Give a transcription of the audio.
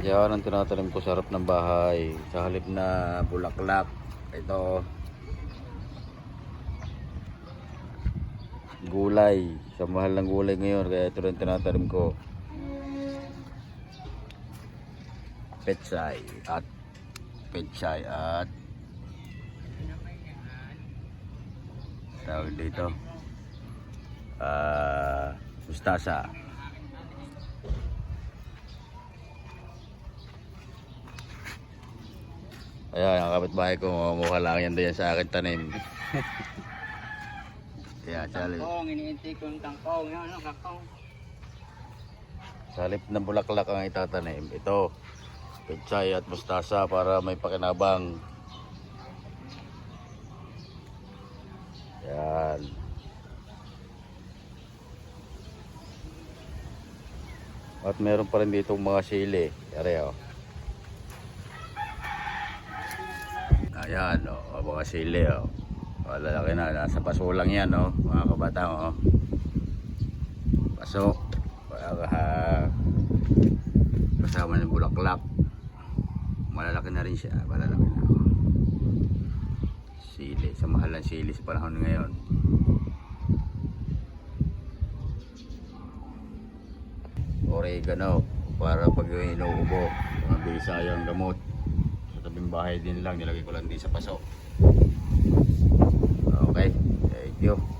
Yan ang tinatanim ko sa harap ng bahay. Sa halip na bulaklak. Ito. Gulay. Sa mahal ng gulay ngayon. Kaya ito rin tinatanim ko. Petsay. At petsay at tawag dito ah mustasa Ayan, ang kapitbahay ko, mukha lang yan din sa akin tanim. Kaya, sali, Tangkong, iniintay ko yung tangkong. Yan, ano, kakong. sa halip ng bulaklak ang itatanim. Ito, pechay at mustasa para may pakinabang. Yan. At meron pa rin dito mga sili. Yari, oh. Ayan, oh, mga sili, oh. Oh, lalaki na, nasa paso lang yan, oh, mga kabatang, oh. Paso. Uh, kasama ng bulaklak. Malalaki na rin siya, malalaki na. oh. Sili, sa mahal ng sili sa panahon ngayon. Oregano, para pag inuubo, mabilis sayang gamot sa tabing bahay din lang nilagay ko lang din sa paso. Okay thank you